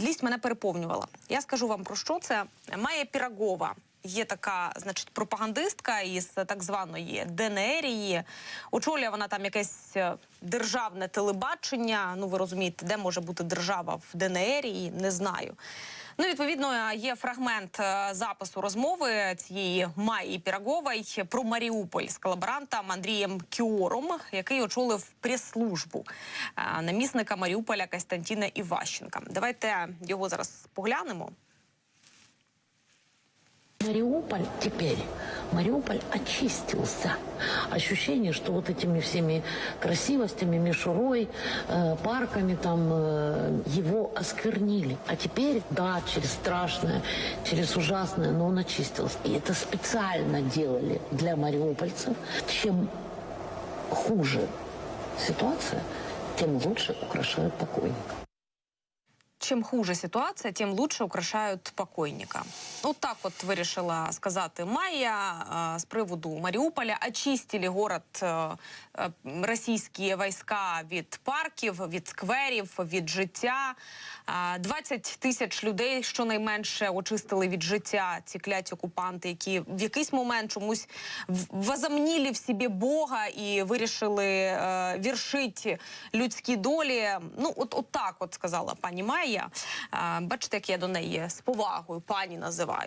Злість мене переповнювала. Я скажу вам про що це. Майя Пірагова. Є така, значить, пропагандистка із так званої ДНРії. Очолює вона там якесь е, державне телебачення. Ну, ви розумієте, де може бути держава в ДНРії, не знаю. Ну, відповідно, є фрагмент е, запису розмови цієї Майї Пірагової про Маріуполь з колаборантом Андрієм Кіором, який очолив прес-службу е, намісника Маріуполя Костянтіна Іващенка. Давайте його зараз поглянемо. Мариуполь теперь, Мариуполь очистился. Ощущение, что вот этими всеми красивостями, мишурой, э, парками там э, его осквернили. А теперь, да, через страшное, через ужасное, но он очистился. И это специально делали для мариупольцев. Чем хуже ситуация, тем лучше украшают покойника. Чим хуже ситуація, тим лучше украшають покойника. От так от вирішила сказати Майя з приводу Маріуполя. Очистили город е, е, російські війська від парків, від скверів, від життя. Е, 20 тисяч людей щонайменше очистили від життя ці кляті окупанти, які в якийсь момент чомусь возомнили в собі Бога і вирішили е, віршити людські долі. Ну, от, от так от сказала пані Майя. Е, бачите, як я до неї з повагою пані називаю.